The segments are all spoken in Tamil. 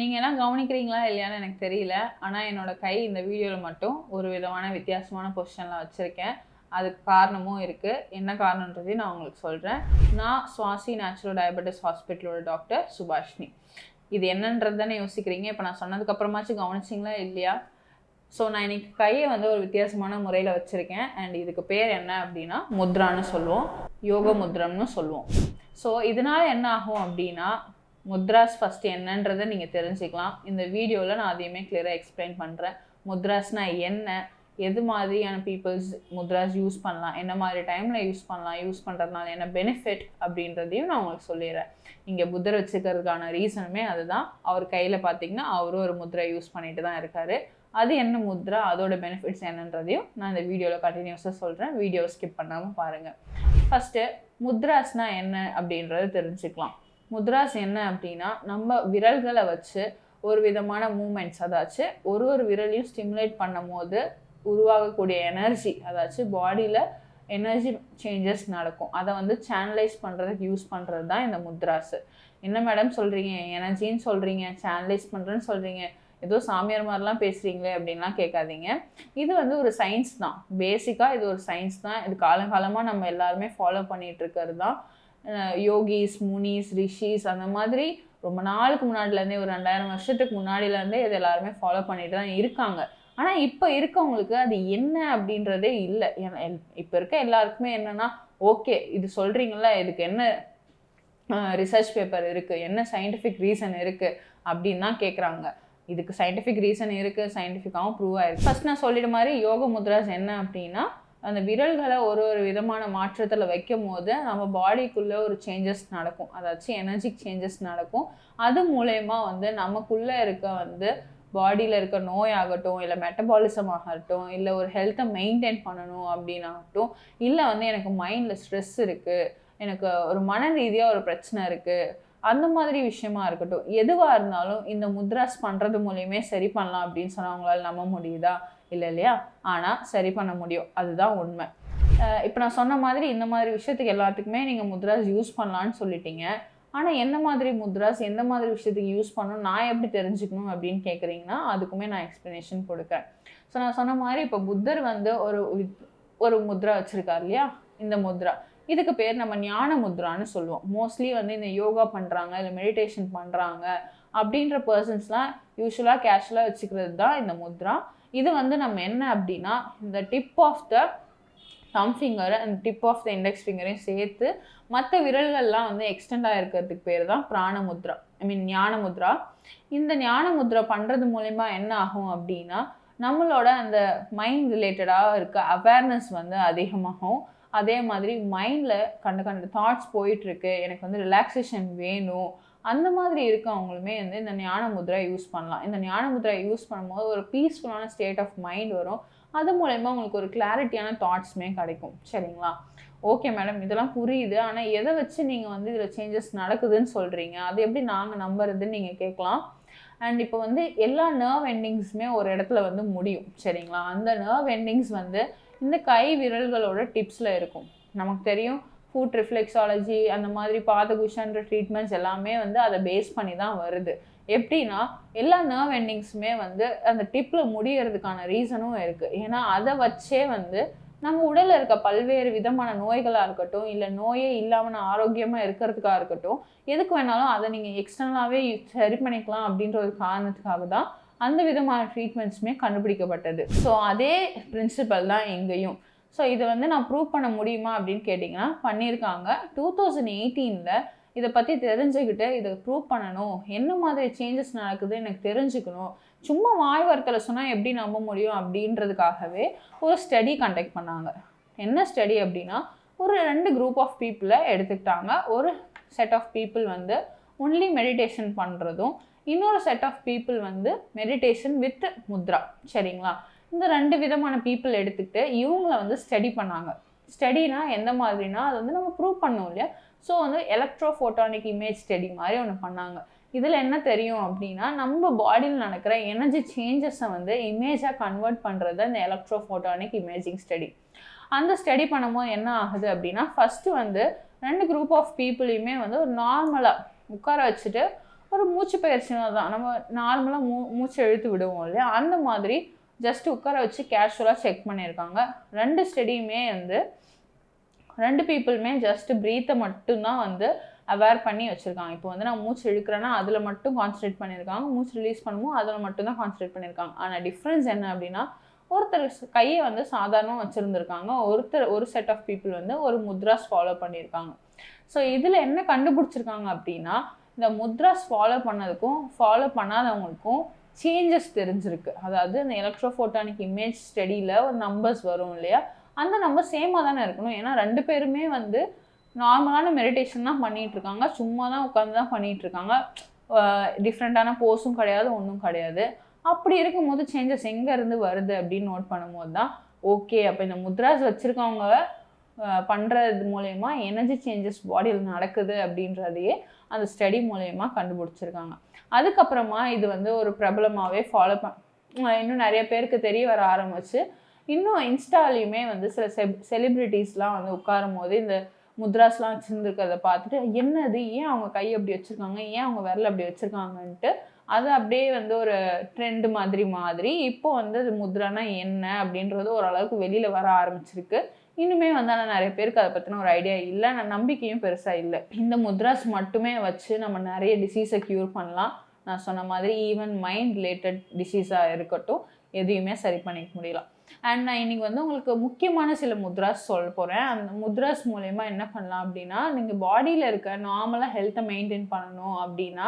நீங்கள் எல்லாம் கவனிக்கிறீங்களா இல்லையான்னு எனக்கு தெரியல. ஆனால் என்னோட கை இந்த வீடியோவில் மட்டும் ஒரு விதமான வித்தியாசமான பொசிஷனில் வச்சுருக்கேன். அதுக்கு காரணமும் இருக்குது என்ன காரணன்றதையும் நான் உங்களுக்கு சொல்கிறேன் நான் சுவாசி நேச்சுரல் டயபெட்டிஸ் ஹாஸ்பிட்டலோட டாக்டர் சுபாஷினி. இது என்னன்றது தானே யோசிக்கிறீங்க? இப்போ நான் சொன்னதுக்கப்புறமாச்சும் கவனிச்சிங்களா இல்லையா? ஸோ நான் இன்றைக்கி கையை வந்து ஒரு வித்தியாசமான முறையில் வச்சுருக்கேன். அண்ட் இதுக்கு பேர் என்ன அப்படின்னா முத்ரான்னு சொல்லுவோம். யோக முத்ரம்னு சொல்லுவோம். ஸோ இதனால் என்ன ஆகும் அப்படின்னா முத்ராஸ் ஃபஸ்ட்டு என்னன்றதை நீங்கள் தெரிஞ்சுக்கலாம். இந்த வீடியோவில் நான் அதையுமே கிளியராக எக்ஸ்பிளைன் பண்ணுறேன் முத்ராஸ்னா என்ன? எது மாதிரியான பீப்புள்ஸ் முத்ராஸ் யூஸ் பண்ணலாம்? என்ன மாதிரி டைமில் யூஸ் பண்ணலாம்? யூஸ் பண்ணுறதுனால என்ன பெனிஃபிட் அப்படின்றதையும் நான் உங்களுக்கு சொல்லிடுறேன். இங்கே புத்தர் வச்சுக்கிறதுக்கான ரீசனுமே அதுதான். அவர் கையில் பார்த்தீங்கன்னா அவரும் ஒரு முத்ரை யூஸ் பண்ணிட்டு தான் இருக்கார். அது என்ன முத்ரா? அதோட பெனிஃபிட்ஸ் என்னன்றதையும் நான் இந்த வீடியோவில் கண்டினியூஸாக சொல்கிறேன் வீடியோ ஸ்கிப் பண்ணாமல் பாருங்கள் ஃபஸ்ட்டு முத்ராஸ்னால் என்ன அப்படின்றத தெரிஞ்சுக்கலாம். முத்ராஸ் என்ன அப்படின்னா நம்ம விரல்களை வச்சு ஒரு விதமான மூமெண்ட்ஸ் அதாச்சும் ஒரு ஒரு விரலையும் ஸ்டிமுலேட் பண்ணும் போது உருவாகக்கூடிய எனர்ஜி அதாச்சும் பாடியில் எனர்ஜி சேஞ்சஸ் நடக்கும். அதை வந்து சேனலைஸ் பண்ணுறதுக்கு யூஸ் பண்ணுறது தான் இந்த முத்ராஸு. என்ன மேடம் சொல்கிறீங்க எனர்ஜின்னு சொல்கிறீங்க சேனலைஸ் பண்ணுறேன்னு சொல்கிறீங்க ஏதோ சாமியார் மாதிரிலாம் பேசுகிறீங்களே அப்படின்லாம் கேட்காதீங்க. இது வந்து ஒரு சயின்ஸ் தான். பேசிக்காக இது ஒரு சயின்ஸ் தான். இது காலங்காலமாக நம்ம எல்லாருமே ஃபாலோ பண்ணிகிட்டு இருக்கிறது தான். யோகிஸ் முனிஸ் ரிஷிஸ் அந்த மாதிரி ரொம்ப நாளுக்கு முன்னாடிலேருந்தே ஒரு ரெண்டாயிரம் வருஷத்துக்கு முன்னாடிலேருந்தே இது எல்லாருமே ஃபாலோ பண்ணிட்டு தான் இருக்காங்க. ஆனால் இப்போ இருக்கவங்களுக்கு அது என்ன அப்படின்றதே இல்லை. இப்போ இருக்க எல்லாருக்குமே என்னென்னா ஓகே இது சொல்கிறீங்களா இதுக்கு என்ன ரிசர்ச் பேப்பர் இருக்குது என்ன சயின்டிஃபிக் ரீசன் இருக்குது அப்படின்னு தான் கேட்குறாங்க இதுக்கு சயின்டிஃபிக் ரீசன் இருக்குது சயின்டிஃபிக்காகவும் ப்ரூவ் ஆயிருக்கு. ஃபஸ்ட் நான் சொல்லிட மாதிரி யோக முத்ராஸ் என்ன அப்படின்னா அந்த விரல்களை ஒரு ஒரு விதமான மாற்றத்தில் வைக்கும் போது நம்ம பாடிக்குள்ளே ஒரு சேஞ்சஸ் நடக்கும். அதாச்சும் எனர்ஜிக் சேஞ்சஸ் நடக்கும். அது மூலயமா வந்து நமக்குள்ளே இருக்க வந்து பாடியில் இருக்க நோய் ஆகட்டும் இல்லை மெட்டபாலிசம் ஆகட்டும் இல்லை ஒரு ஹெல்த்தை மெயின்டைன் பண்ணணும் அப்படின்னாகட்டும் இல்லை வந்து எனக்கு மைண்டில் ஸ்ட்ரெஸ் இருக்குது எனக்கு ஒரு மன ரீதியாக ஒரு பிரச்சனை இருக்குது அந்த மாதிரி விஷயமா இருக்கட்டும். எதுவாக இருந்தாலும் இந்த முத்ராஸ் பண்ணுறது மூலியமே சரி பண்ணலாம் அப்படின்னு சொன்னால் அவங்களால நம்ப முடியுதா? இல்லை இல்லையா? ஆனால் சரி பண்ண முடியும். அதுதான் உண்மை. இப்போ நான் சொன்ன மாதிரி இந்த மாதிரி விஷயத்துக்கு எல்லாத்துக்குமே நீங்கள் முத்ராஸ் யூஸ் பண்ணலான்னு சொல்லிட்டீங்க. ஆனால் என்ன மாதிரி முத்ராஸ் எந்த மாதிரி விஷயத்துக்கு யூஸ் பண்ணணும் நான் எப்படி தெரிஞ்சுக்கணும் அப்படின்னு கேட்குறீங்கன்னா அதுக்குமே நான் எக்ஸ்ப்ளனேஷன் கொடுக்குறேன். ஸோ நான் சொன்ன மாதிரி இப்போ புத்தர் வந்து ஒரு ஒரு முத்ரா வச்சுருக்கார் இல்லையா? இந்த முத்ரா. இதுக்கு பேர் நம்ம ஞான முத்ரான்னு சொல்லுவோம். மோஸ்ட்லி வந்து இந்த யோகா பண்ணுறாங்க இல்லை மெடிடேஷன் பண்ணுறாங்க அப்படின்ற பர்சன்ஸ்லாம் யூஸ்வலாக கேஷுவலாக வச்சுக்கிறது தான் இந்த முத்ரா. இது வந்து நம்ம என்ன அப்படின்னா இந்த டிப் ஆஃப் த தம் ஃபிங்கரை அந்த டிப் ஆஃப் த இண்டெக்ஸ் ஃபிங்கரையும் சேர்த்து மற்ற விரல்கள்லாம் வந்து எக்ஸ்டெண்ட் ஆகிருக்கிறதுக்கு பேர் தான் பிராண முத்ரா ஐ மீன் ஞான முத்ரா இந்த ஞான முத்ரா பண்ணுறது மூலிமா என்ன ஆகும் அப்படின்னா நம்மளோட அந்த மைண்ட் ரிலேட்டடாக இருக்க அவேர்னஸ் வந்து அதிகமாகும். அதே மாதிரி மைண்டில் கண்ட கண்ட தாட்ஸ் போயிட்டுருக்கு எனக்கு வந்து ரிலாக்ஸேஷன் வேணும். அந்த மாதிரி இருக்கவங்களுமே வந்து இந்த ஞான முத்ரா யூஸ் பண்ணலாம். இந்த ஞான முத்ரா யூஸ் பண்ணும்போது ஒரு பீஸ்ஃபுல்லான ஸ்டேட் ஆஃப் மைண்ட் வரும். அது மூலயமா உங்களுக்கு ஒரு கிளாரிட்டியான தாட்ஸுமே கிடைக்கும். சரிங்களா? ஓகே மேடம் இதெல்லாம் புரியுது. ஆனால் எதை வச்சு நீங்கள் வந்து இதில் சேஞ்சஸ் நடக்குதுன்னு சொல்கிறீங்க அது எப்படி நாங்கள் நம்புறதுன்னு நீங்கள் கேட்கலாம். அண்ட் இப்போ வந்து எல்லா நர்வ் எண்டிங்ஸுமே ஒரு இடத்துல வந்து முடியும். சரிங்களா? அந்த நர்வ் எண்டிங்ஸ் வந்து இந்த கை விரல்களோட டிப்ஸில் இருக்கும். நமக்கு தெரியும். ஃபுட் ரிஃப்ளெக்ஸாலஜி அந்த மாதிரி பாதகுஷன்ற ட்ரீட்மெண்ட்ஸ் எல்லாமே வந்து அதை பேஸ் பண்ணி தான் வருது. எப்படின்னா எல்லா நர்வ் எண்டிங்ஸுமே வந்து அந்த டிப்பில் முடியறதுக்கான ரீசனும் இருக்குது ஏன்னா அதை வச்சே வந்து நம்ம உடலில் இருக்க பல்வேறு விதமான நோய்களாக இருக்கட்டும் இல்லை நோயே இல்லாமல் நான் ஆரோக்கியமாக இருக்கிறதுக்காக இருக்கட்டும் எதுக்கு வேணாலும் அதை நீங்கள் எக்ஸ்டர்னலாகவே சரி பண்ணிக்கலாம் அப்படின்ற ஒரு காரணத்துக்காக தான் அந்த விதமான ட்ரீட்மெண்ட்ஸுமே கண்டுபிடிக்கப்பட்டது. ஸோ அதே பிரின்சிபல் தான் எங்கேயும் ஸோ இதை வந்து நான் ப்ரூவ் பண்ண முடியுமா அப்படின்னு கேட்டிங்கன்னா பண்ணியிருக்காங்க. டூ தௌசண்ட் எயிட்டீனில் இதை பற்றி தெரிஞ்சுக்கிட்டு இதை ப்ரூவ் பண்ணணும். என்ன மாதிரி சேஞ்சஸ் நடக்குது எனக்கு தெரிஞ்சுக்கணும். சும்மா வாய் வார்த்தையில் சொன்னால் எப்படி நம்ப முடியும் அப்படின்றதுக்காகவே ஒரு ஸ்டடி கண்டக்ட் பண்ணாங்க. என்ன ஸ்டடி அப்படின்னா ஒரு ரெண்டு குரூப் ஆஃப் பீப்புளை எடுத்துக்கிட்டாங்க. ஒரு செட் ஆஃப் பீப்புள் வந்து ஒன்லி மெடிடேஷன் பண்ணுறதும் இன்னொரு செட் ஆஃப் பீப்புள் வந்து மெடிடேஷன் வித் முத்ரா சரிங்களா? இந்த ரெண்டு விதமான பீப்புள் எடுத்துக்கிட்டு இவங்கள வந்து ஸ்டடி பண்ணாங்க. ஸ்டடினா எந்த மாதிரினா அது வந்து நம்ம ப்ரூவ் பண்ணோம் இல்லையா? ஸோ வந்து எலக்ட்ரோ ஃபோட்டானிக் இமேஜ் ஸ்டடி மாதிரி ஒன்று பண்ணாங்க. இதில் என்ன தெரியும் அப்படின்னா நம்ம பாடியில் நடக்கிற எனர்ஜி சேஞ்சஸை வந்து இமேஜாக கன்வெர்ட் பண்ணுறது இந்த எலக்ட்ரோ ஃபோட்டானிக் இமேஜிங் ஸ்டடி அந்த ஸ்டடி பண்ணும்போது என்ன ஆகுது அப்படின்னா ஃபஸ்ட்டு வந்து ரெண்டு குரூப் ஆஃப் பீப்புளையுமே வந்து ஒரு நார்மலாக உட்கார வச்சுட்டு ஒரு மூச்சு பயிற்சினா தான். நம்ம நார்மலாக மூ மூச்சு இழுத்து விடுவோம் இல்லையா? அந்த மாதிரி ஜஸ்ட் உட்கார வச்சு கேஷுவலாக செக் பண்ணியிருக்காங்க. ரெண்டு ஸ்டடியுமே வந்து ரெண்டு பீப்புளுமே ஜஸ்ட் ப்ரீத்தை மட்டும்தான் வந்து அவேர் பண்ணி வச்சுருக்காங்க. இப்போ வந்து நான் மூச்சு இழுக்கிறேன்னா அதில் மட்டும் கான்சன்ட்ரேட் பண்ணியிருக்காங்க. மூச்சு ரிலீஸ் பண்ணுமோ அதில் மட்டும் தான் கான்சன்ட்ரேட் பண்ணியிருக்காங்க. ஆனால் டிஃப்ரென்ஸ் என்ன அப்படின்னா ஒருத்தர் கையை வந்து சாதாரணமாக வச்சுருந்துருக்காங்க. ஒருத்தர் ஒரு செட் ஆஃப் பீப்புள் வந்து ஒரு முத்ராஸ் ஃபாலோ பண்ணியிருக்காங்க. ஸோ இதில் என்ன கண்டுபிடிச்சிருக்காங்க அப்படின்னா இந்த முத்ராஸ் ஃபாலோ பண்ணதுக்கும் ஃபாலோ பண்ணாதவங்களுக்கும் சேஞ்சஸ் தெரிஞ்சிருக்கு. அதாவது இந்த எலக்ட்ரோஃபோட்டானிக் இமேஜ் ஸ்டடியில் ஒரு நம்பர்ஸ் வரும் இல்லையா? அந்த நம்பர் சேமாக தானே இருக்கணும். ஏன்னா ரெண்டு பேருமே வந்து நார்மலான மெடிடேஷன் தான் பண்ணிகிட்ருக்காங்க சும்மா தான் உட்காந்து தான் பண்ணிகிட்ருக்காங்க டிஃப்ரெண்ட்டான போஸும் கிடையாது ஒன்றும் கிடையாது. அப்படி இருக்கும்போது சேஞ்சஸ் எங்கேருந்து வருது அப்படின்னு நோட் பண்ணும்போது தான் ஓகே அப்போ இந்த முத்ராஸ் வச்சுருக்கவங்க பண்ணுறது மூலயமா எனர்ஜி சேஞ்சஸ் பாடியில் நடக்குது அப்படின்றதையே அந்த ஸ்டடி மூலயமா கண்டுபிடிச்சிருக்காங்க. அதுக்கப்புறமா இது வந்து ஒரு பிரபலமாகவே ஃபாலோ பண் இன்னும் நிறைய பேருக்கு தெரிய வர ஆரம்பிச்சு இன்னும் இன்ஸ்டாலையுமே வந்து சில செப் செலிப்ரிட்டிஸ்லாம் வந்து உட்காரும் போது இந்த முத்ராஸ்லாம் வச்சுருந்துருக்கிறத பார்த்துட்டு என்னது ஏன் அவங்க கை அப்படி வச்சுருக்காங்க ஏன் அவங்க விரல் அப்படி வச்சுருக்காங்கன்ட்டு அது அப்படியே வந்து ஒரு ட்ரெண்டு மாதிரி மாதிரி. இப்போ வந்து அது முத்ரானா என்ன அப்படின்றது ஓரளவுக்கு வெளியில் வர ஆரம்பிச்சிருக்கு. இன்னுமே வந்து ஆனால் நிறைய பேருக்கு அதை பற்றின ஒரு ஐடியா இல்லை. நான் நம்பிக்கையும் பெருசாக இல்லை. இந்த முத்ராஸ் மட்டுமே வச்சு நம்ம நிறைய டிசீஸை க்யூர் பண்ணலாம். நான் சொன்ன மாதிரி ஈவன் மைண்ட் ரிலேட்டட் டிசீஸாக இருக்கட்டும் எதையுமே சரி பண்ணிக்க முடியலாம் அண்ட் நான் இன்னைக்கு வந்து உங்களுக்கு முக்கியமான சில முத்ராஸ் சொல்ல போகிறேன் அந்த முத்ராஸ் மூலயமா என்ன பண்ணலாம் அப்படின்னா நீங்கள் பாடியில் இருக்க நார்மலாக ஹெல்த்தை மெயின்டைன் பண்ணணும் அப்படின்னா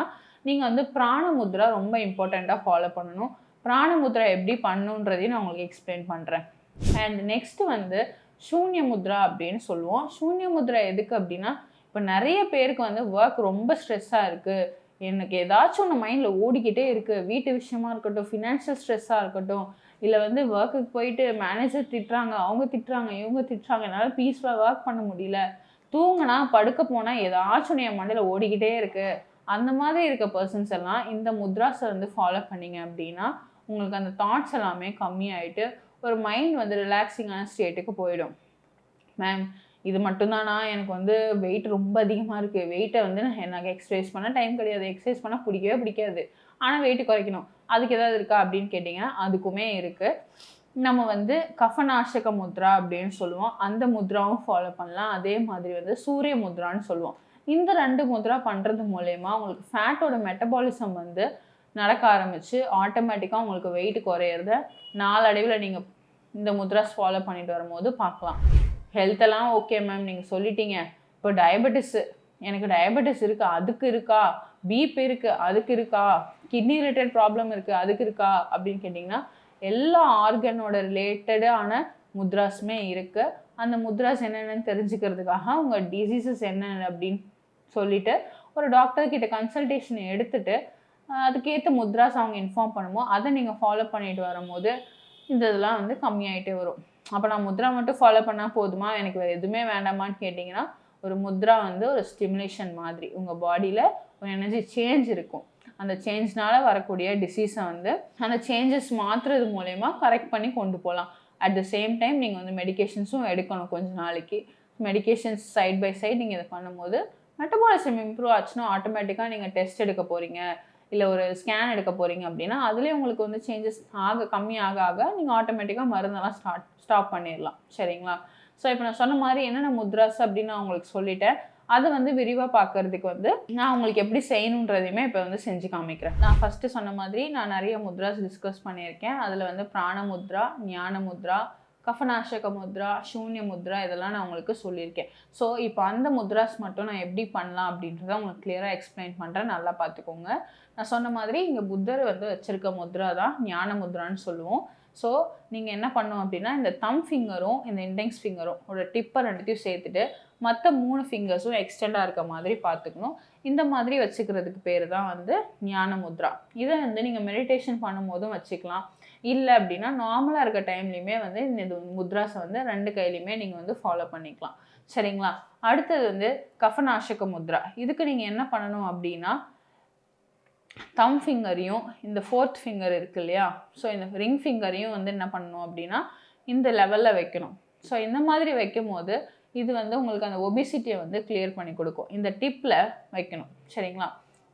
நீங்கள் வந்து பிராண முத்ரா ரொம்ப இம்பார்ட்டண்ட்டாக ஃபாலோ பண்ணணும். பிராண முத்ரா எப்படி பண்ணுன்றதையும் நான் உங்களுக்கு எக்ஸ்பிளைன் பண்ணுறேன் அண்ட் நெக்ஸ்ட் வந்து சூன்ய முத்ரா அப்படின்னு சொல்லுவோம். சூன்ய முத்ரா எதுக்கு அப்படின்னா இப்போ நிறைய பேருக்கு வந்து ஒர்க் ரொம்ப ஸ்ட்ரெஸ்ஸாக இருக்குது எனக்கு ஏதாச்சும் ஒன்று மைண்டில் ஓடிக்கிட்டே இருக்குது வீட்டு விஷயமா இருக்கட்டும் ஃபினான்ஷியல் ஸ்ட்ரெஸ்ஸாக இருக்கட்டும் இல்லை வந்து ஒர்க்குக்கு போயிட்டு மேனேஜர் திட்டுறாங்க அவங்க திட்டுறாங்க இவங்க திட்டுறாங்க என்னால் பீஸ்ஃபுல்லாக ஒர்க் பண்ண முடியல. தூங்கினா படுக்க போனால் ஏதாச்சும் ஒன்று என் மண்டையில் ஓடிக்கிட்டே இருக்குது அந்த மாதிரி இருக்க பர்சன்ஸ் எல்லாம் இந்த முத்ராஸை வந்து ஃபாலோ பண்ணீங்க அப்படின்னா உங்களுக்கு அந்த தாட்ஸ் எல்லாமே கம்மியாயிட்டு ஒரு மைண்ட் வந்து ரிலாக்ஸிங்கான ஸ்டேட்டுக்கு போயிடும். மேம் இது மட்டும்தானா? எனக்கு வந்து வெயிட் ரொம்ப அதிகமாக இருக்குது வெயிட்டை வந்து நான் எனக்கு எக்ஸசைஸ் பண்ண டைம் கிடையாது. எக்ஸசைஸ் பண்ணால் பிடிக்கவே பிடிக்காது. ஆனால் வெயிட்டு குறைக்கணும். அதுக்கு ஏதாவது இருக்கா அப்படின்னு கேட்டிங்கன்னா அதுக்குமே இருக்குது நம்ம வந்து கஃபநாசக முத்ரா அப்படின்னு சொல்லுவோம். அந்த முத்ராவும் ஃபாலோ பண்ணலாம். அதே மாதிரி வந்து சூரிய முத்ரான்னு சொல்லுவோம். இந்த ரெண்டு முத்ரா பண்ணுறது மூலயமா உங்களுக்கு ஃபேட்டோட மெட்டபாலிசம் வந்து நடக்க ஆரம்பித்து ஆட்டோமேட்டிக்காக உங்களுக்கு வெயிட் குறையிறத நாளடைவில் நீங்கள் இந்த முத்ராஸ் ஃபாலோ பண்ணிட்டு வரும்போது பார்க்கலாம். ஹெல்த்தெல்லாம் ஓகே மேம் நீங்கள் சொல்லிட்டீங்க. இப்போ டயபெட்டிஸு எனக்கு டயபெட்டிஸ் இருக்கா? அதுக்கு இருக்கா? பிபி இருக்குது அதுக்கு இருக்கா? கிட்னி ரிலேட்டட் ப்ராப்ளம் இருக்குது அதுக்கு இருக்கா? அப்படின்னு கேட்டிங்கன்னா எல்லா ஆர்கனோட ரிலேட்டடான முத்ராஸுமே இருக்குது அந்த முத்ராஸ் என்னென்னு தெரிஞ்சுக்கிறதுக்காக உங்கள் டிசீசஸ் என்னென்ன அப்படின்னு சொல்லிட்டு ஒரு டாக்டர் கிட்ட கன்சல்டேஷன் எடுத்துகிட்டு அதுக்கேற்ற முத்ராஸ் அவங்க இன்ஃபார்ம் பண்ணுமோ அதை நீங்கள் ஃபாலோ பண்ணிட்டு வரும்போது இந்த இதெல்லாம் வந்து கம்மியாயிட்டே வரும். அப்போ நான் முத்ரா மட்டும் ஃபாலோ பண்ணால் போதுமா? எனக்கு வேறு எதுவுமே வேண்டாமான்னு கேட்டிங்கன்னா ஒரு முத்ரா வந்து ஒரு ஸ்டிமுலேஷன் மாதிரி உங்கள் பாடியில் ஒரு எனர்ஜி சேஞ்ச் இருக்கும். அந்த சேஞ்ச்னால வரக்கூடிய டிசீஸை வந்து அந்த சேஞ்சஸ் மாற்றுறது மூலயமா கரெக்ட் பண்ணி கொண்டு போகலாம். அட் த சேம் டைம் நீங்கள் வந்து மெடிகேஷன்ஸும் எடுக்கணும் கொஞ்ச நாளைக்கு. மெடிகேஷன்ஸ் சைட் பை சைட் நீங்கள் இதை பண்ணும்போது மெட்டபாலிசம் இம்ப்ரூவ் ஆச்சுன்னா ஆட்டோமேட்டிக்காக நீங்கள் டெஸ்ட் எடுக்க போகிறீங்க இல்லை ஒரு ஸ்கேன் எடுக்க போகிறீங்க அப்படின்னா அதுலேயே உங்களுக்கு வந்து சேஞ்சஸ் ஆக கம்மி ஆக ஆக நீங்கள் ஆட்டோமேட்டிக்காக மருந்தெல்லாம் ஸ்டார்ட் ஸ்டாப் பண்ணிடலாம். சரிங்களா? ஸோ இப்போ நான் சொன்ன மாதிரி என்னென்ன முத்ராஸ் அப்படின்னு நான் உங்களுக்கு சொல்லிட்டேன். அதை வந்து விரிவாக பார்க்கறதுக்கு வந்து நான் உங்களுக்கு எப்படி செய்யணுன்றதையுமே இப்போ வந்து செஞ்சு காமிக்கிறேன். நான் ஃபஸ்ட்டு சொன்ன மாதிரி நான் நிறைய முத்ராஸ் டிஸ்கஸ் பண்ணியிருக்கேன். அதில் வந்து பிராண முத்ரா ஞான முத்ரா கஃபநாசக முத்ரா சூன்ய முத்ரா இதெல்லாம் நான் உங்களுக்கு சொல்லியிருக்கேன். ஸோ இப்போ அந்த முத்ராஸ் மட்டும் நான் எப்படி பண்ணலாம் அப்படின்றத உங்களுக்கு கிளியராக எக்ஸ்பிளைன் பண்ணுறேன் நல்லா பார்த்துக்கோங்க. நான் சொன்ன மாதிரி இங்கே புத்தர் வந்து வச்சுருக்க முத்ரா தான் ஞான முத்ரான்னு சொல்லுவோம். ஸோ நீங்கள் என்ன பண்ணும் அப்படின்னா இந்த தம் ஃபிங்கரும் இந்த இண்டெக்ஸ் ஃபிங்கரும் ஒரு டிப்பை ரெண்டுத்தையும் சேர்த்துட்டு மற்ற மூணு ஃபிங்கர்ஸும் எக்ஸ்டெண்டாக இருக்க மாதிரி பார்த்துக்கணும். இந்த மாதிரி வச்சுக்கிறதுக்கு பேர் தான் வந்து ஞான முத்ரா. இதை வந்து நீங்கள் மெடிடேஷன் பண்ணும்போதும் வச்சுக்கலாம். இல்லை அப்படின்னா நார்மலாக இருக்க டைம்லையுமே வந்து இந்த முத்ராஸை வந்து ரெண்டு கையிலையுமே நீங்கள் வந்து ஃபாலோ பண்ணிக்கலாம். சரிங்களா? அடுத்தது வந்து கஃபநாசக முத்ரா. இதுக்கு நீங்கள் என்ன பண்ணணும் அப்படின்னா தம் ஃபிங்கரையும் இந்த ஃபோர்த் ஃபிங்கர் இருக்கு இல்லையா? ஸோ இந்த ரிங் ஃபிங்கரையும் வந்து என்ன பண்ணணும் அப்படின்னா இந்த லெவலில் வைக்கணும். ஸோ இந்த மாதிரி வைக்கும் போது இது வந்து உங்களுக்கு அந்த ஒபிசிட்டியை வந்து கிளியர் பண்ணி கொடுக்கும். இந்த டிப்பில் வைக்கணும். சரிங்களா?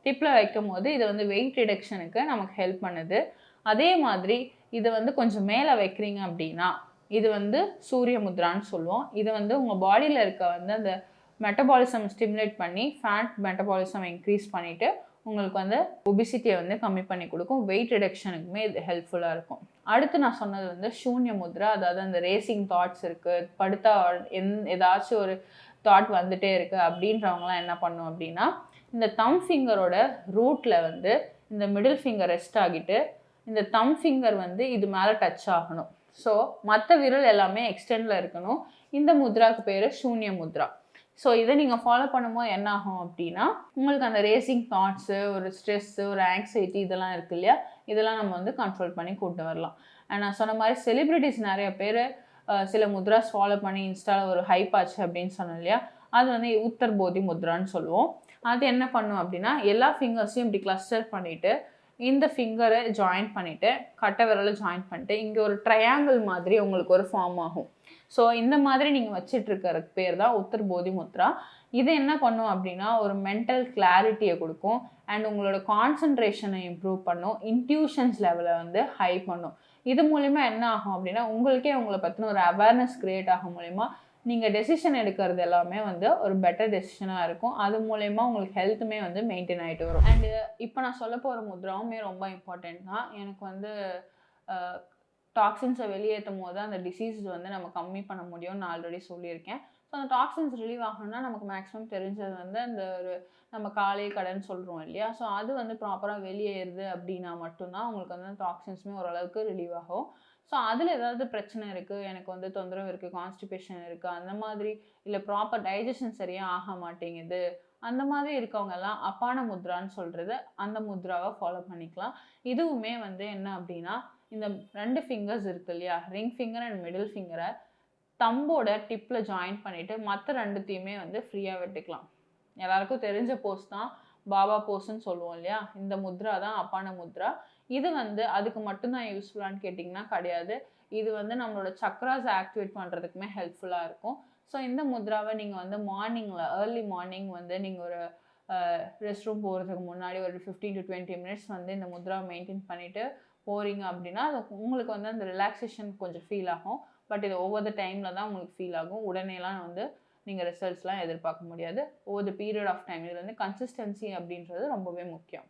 டிப்பில் வைக்கும் போது இது வந்து வெயிட் ரிடக்ஷனுக்கு நமக்கு ஹெல்ப் பண்ணுது. அதே மாதிரி இது வந்து கொஞ்சம் மேலே வைக்கிறீங்க அப்படின்னா இது வந்து சூரிய முத்ரான்னு சொல்லுவோம். இது வந்து உங்கள் பாடியில் இருக்க வந்து அந்த மெட்டபாலிசம் ஸ்டிமுலேட் பண்ணி ஃபேட் மெட்டபாலிசம் இன்க்ரீஸ் பண்ணிவிட்டு உங்களுக்கு வந்து ஒபிசிட்டியை வந்து கம்மி பண்ணி கொடுக்கும். வெயிட் ரிடக்ஷனுக்குமே இது ஹெல்ப்ஃபுல்லாக இருக்கும். அடுத்து நான் சொன்னது வந்து சூன்ய முத்ரா அதாவது அந்த ரேசிங் தாட்ஸ் இருக்குது படுத்தா எந் ஏதாச்சும் ஒரு தாட் வந்துட்டே இருக்குது அப்படின்றவங்களாம் என்ன பண்ணும் அப்படின்னா இந்த தம் ஃபிங்கரோட ரூட்டில் வந்து இந்த மிடில் ஃபிங்கர் ரெஸ்ட் ஆகிட்டு இந்த தம் ஃபிங்கர் வந்து இது மேலே டச் ஆகணும். ஸோ மற்ற விரல் எல்லாமே எக்ஸ்டெண்டில் இருக்கணும். இந்த முத்ராவுக்கு பேர் சூன்ய முத்ரா. ஸோ இதை நீங்கள் ஃபாலோ பண்ணும்போது என்ன ஆகும் அப்படின்னா உங்களுக்கு அந்த ரேசிங் தாட்ஸு ஒரு ஸ்ட்ரெஸ்ஸு ஒரு ஆங்ஸைட்டி இதெல்லாம் இருக்கு இல்லையா? இதெல்லாம் நம்ம வந்து கண்ட்ரோல் பண்ணி கூட்டு வரலாம். அண்ட் நான் சொன்ன மாதிரி செலிப்ரிட்டிஸ் நிறைய பேர் சில முத்ராஸ் ஃபாலோ பண்ணி இன்ஸ்டாவில் ஒரு ஹைப் ஆச்சு அப்படின்னு சொன்னோம் இல்லையா? அது வந்து உத்தர் போதி முத்ரான்னு சொல்லுவோம். அது என்ன பண்ணும் அப்படின்னா எல்லா ஃபிங்கர்ஸையும் இப்படி கிளஸ்டர் பண்ணிவிட்டு இந்த ஃபிங்கரை ஜாயின் பண்ணிவிட்டு கட்டை விரலை ஜாயின் பண்ணிட்டு இங்கே ஒரு ட்ரையாங்கிள் மாதிரி உங்களுக்கு ஒரு ஃபார்ம் ஆகும். ஸோ இந்த மாதிரி நீங்கள் வச்சிட்ருக்கிறதுக்கு பேர் தான் உத்தர் போதி முத்ரா. இது என்ன பண்ணும் அப்படின்னா ஒரு மென்டல் கிளாரிட்டியை கொடுக்கும். அண்ட் உங்களோட கான்சன்ட்ரேஷனை இம்ப்ரூவ் பண்ணும். இன்ட்யூஷன்ஸ் லெவலை வந்து ஹை பண்ணும். இது மூலிமா என்ன ஆகும் அப்படின்னா உங்களுக்கே உங்களை பற்றின ஒரு அவேர்னஸ் க்ரியேட் ஆகும் மூலிமா நீங்கள் டெசிஷன் எடுக்கிறது எல்லாமே வந்து ஒரு பெட்டர் டெசிஷனாக இருக்கும். அது மூலயமா உங்களுக்கு ஹெல்த்துமே வந்து மெயின்டைன் ஆகிட்டு வரும். அண்டு இப்போ நான் சொல்ல போகிற முத்ராவுமே ரொம்ப இம்பார்ட்டன்ட் தான். எனக்கு வந்து டாக்ஸின்ஸை வெளியேற்றும் போது அந்த டிசீஸ் வந்து நம்ம கம்மி பண்ண முடியும்னு நான் ஆல்ரெடி சொல்லியிருக்கேன். ஸோ அந்த டாக்ஸின்ஸ் ரிலீவ் ஆகணும்னா நமக்கு மேக்ஸிமம் தெரிஞ்சது வந்து அந்த ஒரு நம்ம காலை கடன் சொல்கிறோம் இல்லையா? ஸோ அது வந்து ப்ராப்பராக வெளியேறுது அப்படின்னா மட்டும்தான் உங்களுக்கு வந்து டாக்ஸின்ஸுமே ஓரளவுக்கு ரிலீவ் ஆகும். ஸோ அதில் ஏதாவது பிரச்சனை இருக்குது எனக்கு வந்து தொந்தரவு இருக்குது கான்ஸ்டிபேஷன் இருக்குது அந்த மாதிரி இல்லை ப்ராப்பர் டைஜஷன் சரியாக ஆக மாட்டேங்குது அந்த மாதிரி இருக்கவங்கெல்லாம் அப்பான முத்ரான்னு சொல்கிறது அந்த முத்ராவை ஃபாலோ பண்ணிக்கலாம். இதுவுமே வந்து என்ன அப்படின்னா இந்த ரெண்டு ஃபிங்கர்ஸ் இருக்கு இல்லையா? ரிங் ஃபிங்கர் அண்ட் மிடில் ஃபிங்கரை தம்போட டிப்பில் ஜாயின் பண்ணிவிட்டு மற்ற ரெண்டுத்தையுமே வந்து ஃப்ரீயாக வெட்டிக்கலாம். எல்லாருக்கும் தெரிஞ்ச போஸ் தான் பாபா போஸ்ன்னு சொல்லுவோம் இல்லையா? இந்த முத்ரா தான் அப்பான முத்ரா. இது வந்து அதுக்கு மட்டும்தான் யூஸ்ஃபுல்லான்னு கேட்டிங்கன்னா கிடையாது. இது வந்து நம்மளோட சக்ராஸ் ஆக்டிவேட் பண்ணுறதுக்குமே ஹெல்ப்ஃபுல்லாக இருக்கும். ஸோ இந்த முத்ராவை நீங்கள் வந்து மார்னிங்கில் ஏர்லி மார்னிங் வந்து நீங்கள் ஒரு ரெஸ்ட் ரூம் போகிறதுக்கு முன்னாடி ஒரு ஃபிஃப்டீன் டு டுவெண்ட்டி மினிட்ஸ் வந்து இந்த முத்ராவை மெயின்டைன் பண்ணிவிட்டு போகிறீங்க அப்படின்னா அது உங்களுக்கு வந்து அந்த ரிலாக்ஸேஷன் கொஞ்சம் ஃபீல் ஆகும். பட் இது ஒவ்வொரு டைமில் தான் உங்களுக்கு ஃபீல் ஆகும். உடனேலாம் வந்து நீங்கள் ரிசல்ட்ஸ்லாம் எதிர்பார்க்க முடியாது. ஒவ்வொரு பீரியட் ஆஃப் டைம் இதில் வந்து கன்சிஸ்டன்சி அப்படின்றது ரொம்பவே முக்கியம்.